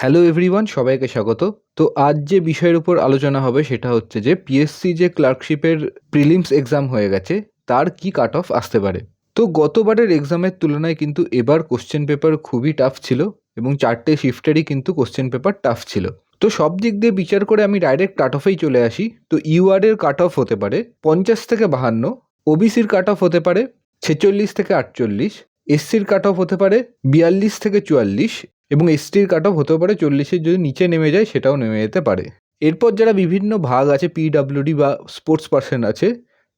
Hello everyone সবাইকে স্বাগত। তো আজ যে বিষয়ের উপর আলোচনা হবে সেটা হচ্ছে যে পিএসসি যে ক্লার্কশিপের প্রিলিমস এক্সাম হয়ে গেছে, তার কি কাট অফ আসতে পারে? তো গতবারের এক্সামের তুলনায় কিন্তু এবার কোশ্চেন পেপার খুবই টাফ ছিল এবং চারটে শিফটেরই কিন্তু কোশ্চেন পেপার টাফ ছিল। তো সব দিক দিয়ে বিচার করে আমি ডাইরেক্ট কাট অফেই চলে আসি। তো ইউআরের কাট অফ হতে পারে পঞ্চাশ থেকে বাহান্ন ওবিসির কাট অফ হতে পারে ছেচল্লিশ থেকে আটচল্লিশ এসসির কাট অফ হতে পারে বিয়াল্লিশ থেকে চুয়াল্লিশ এবং এসটির কাট অফ হতেও পারে, চল্লিশের যদি নিচে নেমে যায়, সেটাও নেমে যেতে পারে। এরপর যারা বিভিন্ন ভাগ আছে পিডাব্লিউডি বা স্পোর্টস পার্সন আছে,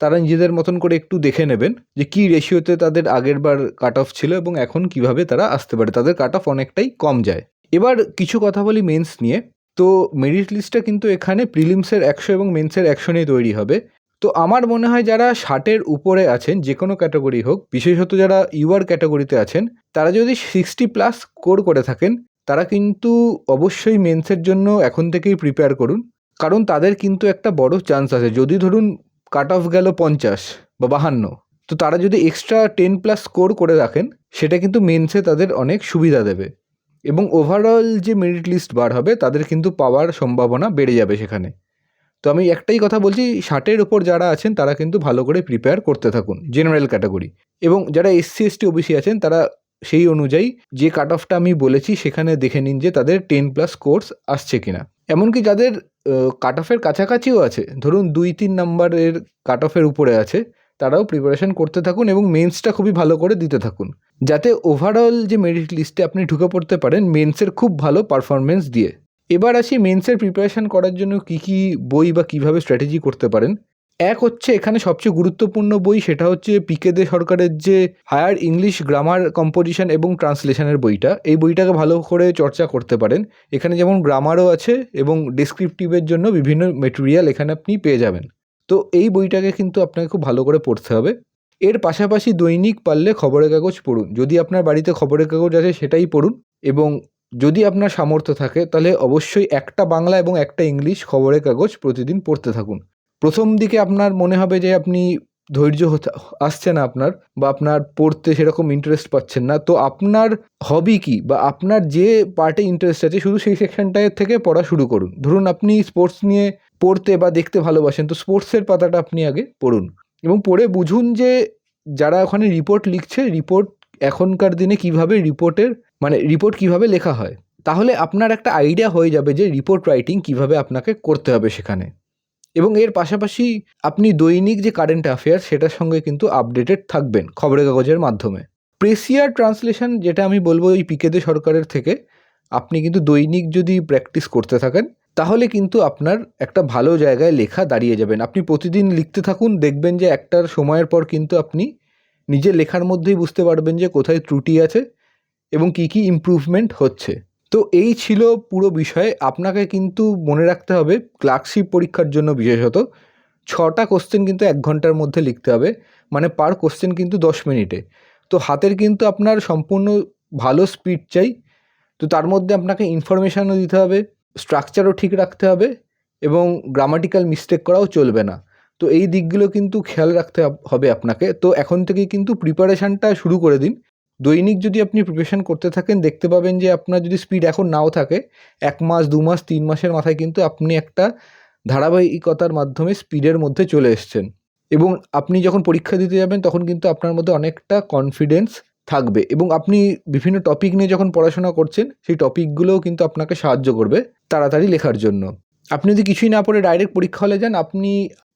তারা নিজেদের মতন করে একটু দেখে নেবেন যে কী রেশিওতে তাদের আগের বার কাট অফ ছিল এবং এখন কীভাবে তারা আসতে পারে। তাদের কাট অফ অনেকটাই কম যায়। এবার কিছু কথা বলি মেন্স নিয়ে। তো মেরিট লিস্টটা কিন্তু এখানে প্রিলিমসের একশো এবং মেন্সের একশো নিয়ে তৈরি হবে। তো আমার মনে হয় যারা ষাটের উপরে আছেন, যে কোনো ক্যাটাগরি হোক, বিশেষত যারা ইউআর ক্যাটাগরিতে আছেন, তারা যদি সিক্সটি প্লাস স্কোর করে থাকেন, তারা কিন্তু অবশ্যই মেন্সের জন্য এখন থেকেই প্রিপেয়ার করুন। কারণ তাদের কিন্তু একটা বড় চান্স আছে। যদি ধরুন কাট অফ গেল পঞ্চাশ বা বাহান্ন, তো তারা যদি এক্সট্রা টেন প্লাস স্কোর করে রাখেন, সেটা কিন্তু মেন্সে তাদের অনেক সুবিধা দেবে। এবং ওভারঅল যে মেরিট লিস্ট বার হবে, তাদের কিন্তু পাওয়ার সম্ভাবনা বেড়ে যাবে সেখানে। তো আমি একটাই কথা বলছি, ষাটের ওপর যারা আছেন, তারা কিন্তু ভালো করে প্রিপেয়ার করতে থাকুন জেনারেল ক্যাটাগরি এবং যারা এসসি এসটি ওবিসি আছেন, তারা সেই অনুযায়ী যে কাট অফটা আমি বলেছি, সেখানে দেখে নিন যে তাদের টেন প্লাস কোর্স আসছে কিনা। এমনকি যাদের কাট অফের কাছাকাছিও আছে, ধরুন দুই, তিন নাম্বারের কাট অফের উপরে আছে, তারাও প্রিপারেশন করতে থাকুন এবং মেন্সটা খুবই ভালো করে দিতে থাকুন। যাতে ওভারঅল যে মেরিট লিস্টে আপনি ঢুকে পড়তে পারেন মেন্সের খুব ভালো পারফরমেন্স দিয়ে। এবার আসি মেন্সের প্রিপারেশন করার জন্য কী কী বই বা কীভাবে স্ট্র্যাটেজি করতে পারেন। এক হচ্ছে এখানে সবচেয়ে গুরুত্বপূর্ণ বই সেটা হচ্ছে পিকে দে সরকারের যে হায়ার ইংলিশ গ্রামার কম্পোজিশন এবং ট্রান্সলেশনের বইটা। এই বইটাকে ভালো করে চর্চা করতে পারেন। এখানে যেমন গ্রামারও আছে এবং ডিসক্রিপটিভের জন্য বিভিন্ন মেটেরিয়াল এখানে আপনি পেয়ে যাবেন। তো এই বইটাকে কিন্তু আপনাকে খুব ভালো করে পড়তে হবে। এর পাশাপাশি দৈনিক পারলে খবরের কাগজ পড়ুন। যদি আপনার বাড়িতে খবরের কাগজ আছে সেটাই পড়ুন এবং যদি আপনার সামর্থ্য থাকে, তাহলে অবশ্যই একটা বাংলা এবং একটা ইংলিশ খবরের কাগজ প্রতিদিন পড়তে থাকুন। প্রথম দিকে আপনার মনে হবে যে আপনি ধৈর্য আসছে না আপনার বা আপনার পড়তে সেরকম ইন্টারেস্ট পাচ্ছেন না। তো আপনার হবি কি বা আপনার যে পার্টে ইন্টারেস্ট আছে, শুধু সেই সেকশনটায় থেকে পড়া শুরু করুন। ধরুন আপনি স্পোর্টস নিয়ে পড়তে বা দেখতে ভালোবাসেন, তো স্পোর্টসের পাতাটা আপনি আগে পড়ুন এবং পড়ে বুঝুন যে যারা ওখানে রিপোর্ট লিখছে রিপোর্ট এখনকার দিনে কীভাবে রিপোর্টের মানে রিপোর্ট কীভাবে লেখা হয়, তাহলে আপনার একটা আইডিয়া হয়ে যাবে যে রিপোর্ট রাইটিং কীভাবে আপনাকে করতে হবে সেখানে। এবং এর পাশাপাশি আপনি দৈনিক যে কারেন্ট অ্যাফেয়ার সেটার সঙ্গে কিন্তু আপডেটেড থাকবেন খবরের কাগজের মাধ্যমে। প্রেসিয়ার ট্রান্সলেশন যেটা আমি বলব এই পিকেদে সরকারের থেকে, আপনি কিন্তু দৈনিক যদি প্র্যাকটিস করতে থাকেন, তাহলে কিন্তু আপনার একটা ভালো জায়গায় লেখা দাঁড়িয়ে যাবেন। আপনি প্রতিদিন লিখতে থাকুন, দেখবেন যে একটার সময়ের পর কিন্তু আপনি নিজের লেখার মধ্যেই বুঝতে পারবেন যে কোথায় ত্রুটি আছে এবং কী কী ইমপ্রুভমেন্ট হচ্ছে। তো এই ছিল পুরো বিষয়ে। আপনাকে কিন্তু মনে রাখতে হবে ক্লার্কশিপ পরীক্ষার জন্য বিশেষত ছটা কোশ্চেন কিন্তু এক ঘণ্টার মধ্যে লিখতে হবে। মানে পার কোশ্চেন কিন্তু দশ মিনিটে। তো হাতের কিন্তু আপনার সম্পূর্ণ ভালো স্পিড চাই। তো তার মধ্যে আপনাকে ইনফরমেশানও দিতে হবে স্ট্রাকচারও ঠিক রাখতে হবে এবং গ্রামাটিক্যাল মিস্টেক করাও চলবে না। তো এই দিকগুলো কিন্তু খেয়াল রাখতে হবে আপনাকে। তো এখন থেকেই কিন্তু প্রিপারেশানটা শুরু করে দিন। দৈনিক যদি আপনি প্রিপারেশান করতে থাকেন, দেখতে পাবেন যে আপনার যদি স্পিড এখন নাও থাকে, এক মাস, দু মাস, তিন মাসের মাথায় কিন্তু আপনি একটা ধারাবাহিকতার মাধ্যমে স্পিডের মধ্যে চলে এসছেন। এবং আপনি যখন পরীক্ষা দিতে যাবেন, তখন কিন্তু আপনার মধ্যে অনেকটা কনফিডেন্স থাকবে। এবং আপনি বিভিন্ন টপিক নিয়ে যখন পড়াশোনা করছেন, সেই টপিকগুলোও কিন্তু আপনাকে সাহায্য করবে তাড়াতাড়ি লেখার জন্য। আপনি যদি কিছুই না পড়ে ডাইরেক্ট পরীক্ষা হলে যান, আপনি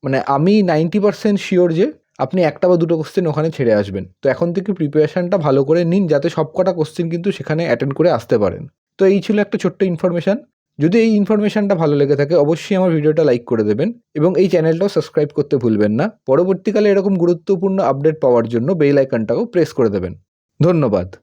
মানে আমি নাইনটি পার্সেন্ট শিওর যে আপনি একটা বা দুটো কোশ্চেন ওখানে ছেড়ে আসবেন। তো এখন থেকে প্রিপারেশানটা ভালো করে নিন যাতে সব কটা কোশ্চেন কিন্তু সেখানে অ্যাটেন্ড করে আসতে পারেন। তো এই ছিল একটা ছোট্ট ইনফরমেশান যদি এই ইনফরমেশানটা ভালো লেগে থাকে অবশ্যই আমার ভিডিওটা লাইক করে দেবেন এবং এই চ্যানেলটাও সাবস্ক্রাইব করতে ভুলবেন না। পরবর্তীকালে এরকম গুরুত্বপূর্ণ আপডেট পাওয়ার জন্য বেল আইকনটাও প্রেস করে দেবেন। ধন্যবাদ।